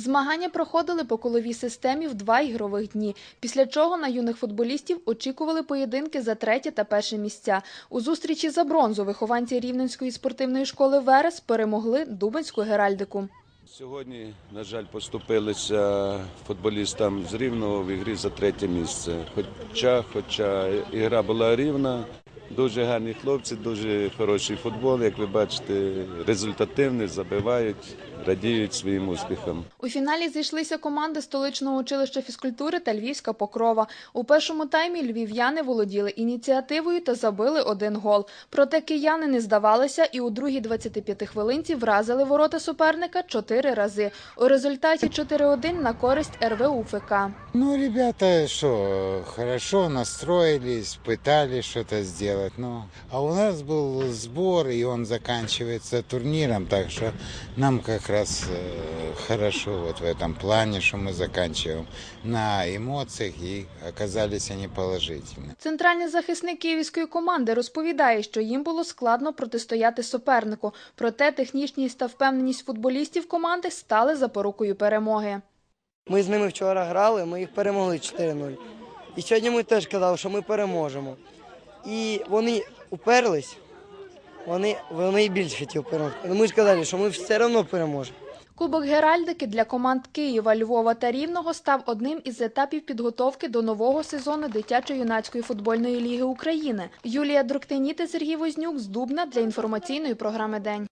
Змагання проходили по коловій системі в два ігрових дні, після чого на юних футболістів очікували поєдинки за третє та перше місця. У зустрічі за бронзу вихованці Рівненської спортивної школи Верес перемогли Дубенську Геральдику. Сьогодні, на жаль, поступилися футболістам з Рівного в ігрі за третє місце. Хоча, хоча ігра була рівна, дуже гарні хлопці, дуже хороший футбол. Як ви бачите, результативний, забивають, радіють своїм успіхам. У фіналі зійшлися команди столичного училища фізкультури та Львівська Покрова. У першому таймі львів'яни володіли ініціативою та забили один гол. Проте кияни не здавалися і у другій 25 хвилинці вразили ворота суперника чотири рази. У результаті 4-1 на користь РВУ ФК. Ну, ребята, что, хорошо настроились, пытались что-то сделать. Ну, а у нас был сбор, и он заканчивается турниром, так что нам как раз э, хорошо вот в этом плане, что мы заканчиваем на эмоциях, и оказались они положительны. Центральний захисник київської команди розповідає, що їм було складно протистояти супернику. Проте технічність та впевненість футболістів команди стали запорукою перемоги. Ми з ними вчора грали, ми їх перемогли 4-0. І сьогодні ми теж казали, що ми переможемо. І вони уперлись, вони, вони більше хотіли перемогти. Ми ж казали, що ми все одно переможемо. Кубок Геральдики для команд Києва, Львова та Рівного став одним із етапів підготовки до нового сезону дитячо-юнацької футбольної ліги України. Юлія Друктиніти, Сергій Вознюк з Дубна для інформаційної програми День.